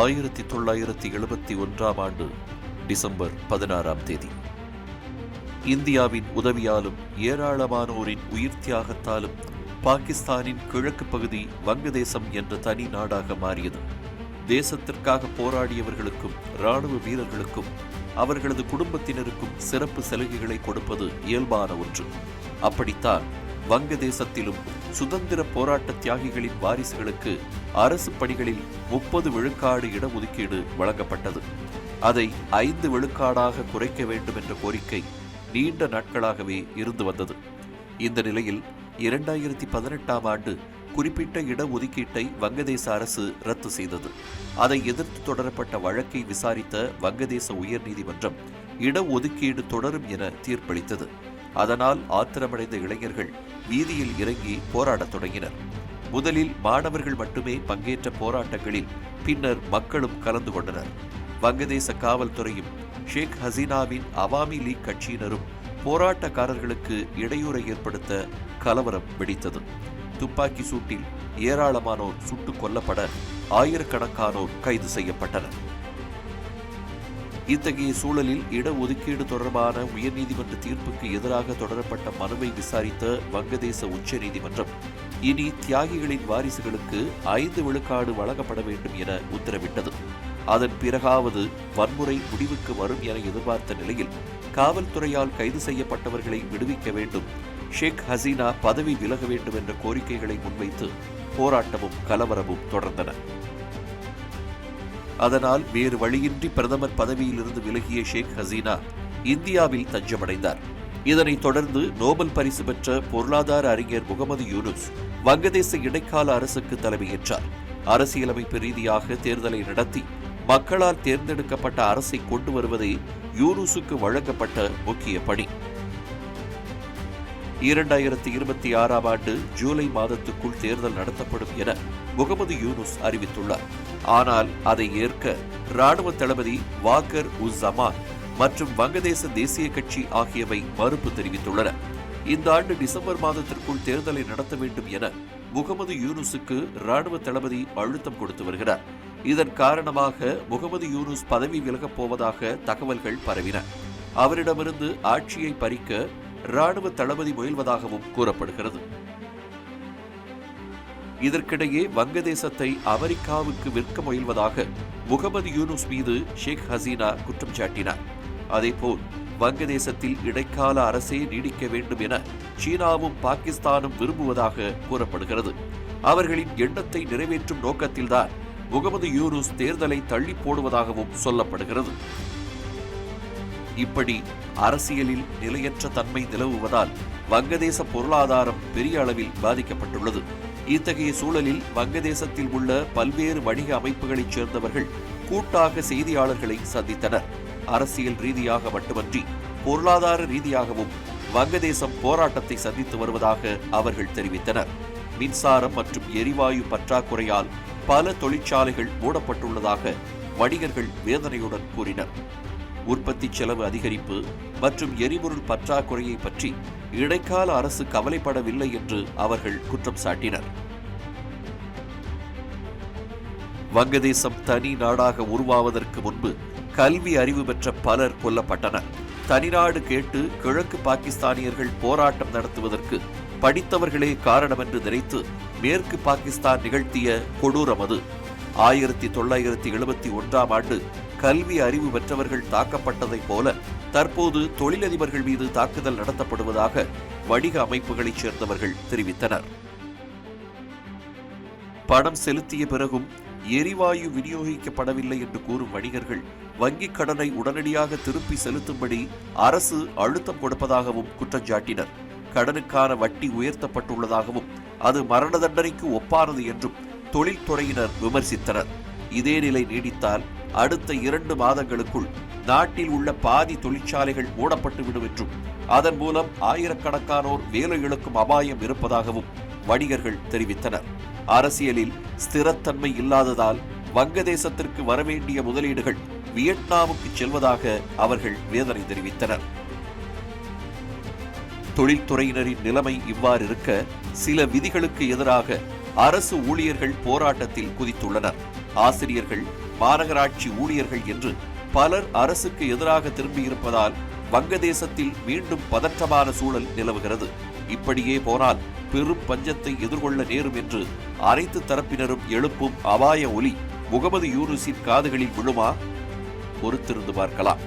ஆயிரத்தி தொள்ளாயிரத்தி எழுபத்தி ஒன்றாம் ஆண்டு டிசம்பர் பதினாறாம் தேதி. இந்தியாவின் உதவியாலும் ஏராளமானோரின் உயிர் தியாகத்தாலும் பாகிஸ்தானின் கிழக்கு பகுதி வங்கதேசம் என்ற தனி நாடாக மாறியது. தேசத்திற்காக போராடியவர்களுக்கும் இராணுவ வீரர்களுக்கும் அவர்களது குடும்பத்தினருக்கும் சிறப்பு சலுகைகளை கொடுப்பது இயல்பான ஒன்று. அப்படித்தான் வங்கதேசத்திலும் சுதந்திர போராட்ட தியாகிகளின் வாரிசுகளுக்கு அரசு பணிகளில் முப்பது விழுக்காடு இடஒதுக்கீடு வழங்கப்பட்டது. அதை ஐந்து விழுக்காடாக குறைக்க வேண்டும் என்ற கோரிக்கை நீண்ட நாட்களாகவே இருந்து வந்தது. இந்த நிலையில் இரண்டாயிரத்தி பதினெட்டாம் ஆண்டு குறிப்பிட்ட இடஒதுக்கீட்டை வங்கதேச அரசு ரத்து செய்தது. அதை எதிர்த்து தொடரப்பட்ட வழக்கை விசாரித்த வங்கதேச உயர்நீதிமன்றம் இடஒதுக்கீடு தொடரும் என தீர்ப்பளித்தது. அதனால் ஆத்திரமடைந்த இளைஞர்கள் வீதியில் இறங்கி போராடத் தொடங்கினர். முதலில் மாணவர்கள் மட்டுமே பங்கேற்ற போராட்டங்களில் பின்னர் மக்களும் கலந்து கொண்டனர். வங்கதேச காவல்துறையும் ஷேக் ஹசீனாவின் அவாமி லீக் கட்சியினரும் போராட்டக்காரர்களுக்கு இடையூறை ஏற்படுத்த கலவரம் வெடித்தது. துப்பாக்கி சூட்டில் ஏராளமானோர் சுட்டுக் கொல்லப்பட ஆயிரக்கணக்கானோர் கைது செய்யப்பட்டனர். இத்தகைய சூழலில் இடஒதுக்கீடு தொடர்பான உயர்நீதிமன்ற தீர்ப்புக்கு எதிராக தொடரப்பட்ட மனுவை விசாரித்த வங்கதேச உச்சநீதிமன்றம் இனி தியாகிகளின் வாரிசுகளுக்கு ஐந்து விழுக்காடு வழங்கப்பட வேண்டும் என உத்தரவிட்டது. அதன் பிறகாவது வன்முறை முடிவுக்கு வரும் என எதிர்பார்த்த நிலையில் காவல்துறையால் கைது செய்யப்பட்டவர்களை விடுவிக்க வேண்டும் ஷேக் ஹசீனா பதவி விலக வேண்டும் என்ற கோரிக்கைகளை முன்வைத்து போராட்டமும் கலவரமும் தொடர்ந்தன. அதனால் வேறு வழியின்றி பிரதமர் பதவியிலிருந்து விலகிய ஷேக் ஹசீனா இந்தியாவில் தஞ்சமடைந்தார். இதனைத் தொடர்ந்து நோபல் பரிசு பெற்ற பொருளாதார அறிஞர் முகமது யூனுஸ் வங்கதேச இடைக்கால அரசுக்கு தலைமையேற்றார். அரசியலமைப்பு ரீதியாக தேர்தலை நடத்தி மக்களால் தேர்ந்தெடுக்கப்பட்ட அரசை கொண்டு வருவதே யூனுசுக்கு வழங்கப்பட்ட முக்கிய பணி. இரண்டாயிரத்தி இருபத்தி ஆறாம் ஆண்டு ஜூலை மாதத்துக்குள் தேர்தல் நடத்தப்படும் என முகமது யூனுஸ் அறிவித்துள்ளார். ஆனால் அதை ஏற்க ராணுவ தளபதி வாக்கர் உஸ் ஜமான் மற்றும் வங்கதேச தேசிய கட்சி ஆகியவை மறுப்பு தெரிவித்துள்ளன. இந்த ஆண்டு டிசம்பர் மாதத்திற்குள் தேர்தலை நடத்த வேண்டும் என முகமது யூனுஸுக்கு ராணுவ தளபதி அழுத்தம் கொடுத்து வருகிறார். இதன் காரணமாக முகமது யூனுஸ் பதவி விலகப் போவதாக தகவல்கள் பரவின. அவரிடமிருந்து ஆட்சியை பறிக்க ராணுவ தளபதி முயல்வதாகவும் கூறப்படுகிறது. இதற்கிடையே வங்கதேசத்தை அமெரிக்காவுக்கு விற்க முயல்வதாக முகமது யூனுஸ் மீது ஷேக் ஹசீனா குற்றம் சாட்டினார். அதேபோல் வங்கதேசத்தில் இடைக்கால அரசே நீடிக்க வேண்டும் என சீனாவும் பாகிஸ்தானும் விரும்புவதாக கூறப்படுகிறது. அவர்களின் எண்ணத்தை நிறைவேற்றும் நோக்கத்தில்தான் முகமது யூனுஸ் தேர்தலை தள்ளி போடுவதாகவும் சொல்லப்படுகிறது. இப்படி அரசியலில் நிலையற்ற தன்மை நிலவுவதால் வங்கதேச பொருளாதாரம் பெரிய அளவில் பாதிக்கப்பட்டுள்ளது. இத்தகைய சூழலில் வங்கதேசத்தில் உள்ள பல்வேறு வணிக அமைப்புகளைச் சேர்ந்தவர்கள் கூட்டாக செய்தியாளர்களை சந்தித்தனர். அரசியல் ரீதியாக மட்டுமன்றி பொருளாதார ரீதியாகவும் வங்கதேசம் போராட்டத்தை சந்தித்து வருவதாக அவர்கள் தெரிவித்தனர். மின்சாரம் மற்றும் எரிவாயு பற்றாக்குறையால் பல தொழிற்சாலைகள் மூடப்பட்டுள்ளதாக வணிகர்கள் வேதனையுடன் கூறினர். உற்பத்தி செலவு அதிகரிப்பு மற்றும் எரிபொருள் பற்றாக்குறையை பற்றி இடைக்கால அரசு கவலைப்படவில்லை என்று அவர்கள் குற்றம் சாட்டினர். வங்கதேசம் தனி நாடாக உருவாவதற்கு முன்பு கல்வி அறிவு பெற்ற பலர் கொல்லப்பட்டனர். தனிநாடு கேட்டு கிழக்கு பாகிஸ்தானியர்கள் போராட்டம் நடத்துவதற்கு படித்தவர்களே காரணம் என்று நினைத்து மேற்கு பாகிஸ்தான் நிகழ்த்திய கொடூரம் அது ஆயிரத்தி தொள்ளாயிரத்தி எழுபத்தி ஒன்றாம் ஆண்டு கல்வி அறிவு பெற்றவர்கள் தாக்கப்பட்டதைப் போல தற்போது தொழிலதிபர்கள் மீது தாக்குதல் நடத்தப்படுவதாக வணிக அமைப்புகளைச் சேர்ந்தவர்கள் தெரிவித்தனர். பணம் செலுத்திய பிறகும் எரிவாயு விநியோகிக்கப்படவில்லை என்று கூறும் வணிகர்கள் வங்கிக் கடனை உடனடியாக திருப்பி செலுத்தும்படி அரசு அழுத்தம் கொடுப்பதாகவும் குற்றஞ்சாட்டினர் கடனுக்கான வட்டி உயர்த்தப்பட்டுள்ளதாகவும் அது மரண தண்டனைக்கு ஒப்பானது என்றும் தொழில்துறையினர் விமர்சித்தனர். இதே நிலை நீடித்தால் அடுத்த இரண்டு மாதங்களுக்குள் நாட்டில் உள்ள பாதி தொழிற்சாலைகள் மூடப்பட்டுவிடும் என்றும் அதன் மூலம் ஆயிரக்கணக்கானோர் வேலை இழக்கும் அபாயம் இருப்பதாகவும் வணிகர்கள் தெரிவித்தனர். அரசியலில் ஸ்திரத்தன்மை இல்லாததால் வங்கதேசத்திற்கு வரவேண்டிய முதலீடுகள் வியட்நாமுக்கு செல்வதாக அவர்கள் வேதனை தெரிவித்தனர். தொழில்துறையினரின் நிலைமை இவ்வாறு இருக்க சில விதிகளுக்கு எதிராக அரசு ஊழியர்கள் போராட்டத்தில் குதித்துள்ளனர். ஆசிரியர்கள் மாநகராட்சி ஊழியர்கள் என்று பலர் அரசுக்கு எதிராக திரும்பியிருப்பதால் வங்கதேசத்தில் மீண்டும் பதற்றமான சூழல் நிலவுகிறது. இப்படியே போனால் பெரும் பஞ்சத்தை எதிர்கொள்ள நேரும் என்று அனைத்து தரப்பினரும் எழுப்பும் அபாய ஒலி முகமது யூனுசின் காதுகளில் விழுமா? பொறுத்திருந்து பார்க்கலாம்.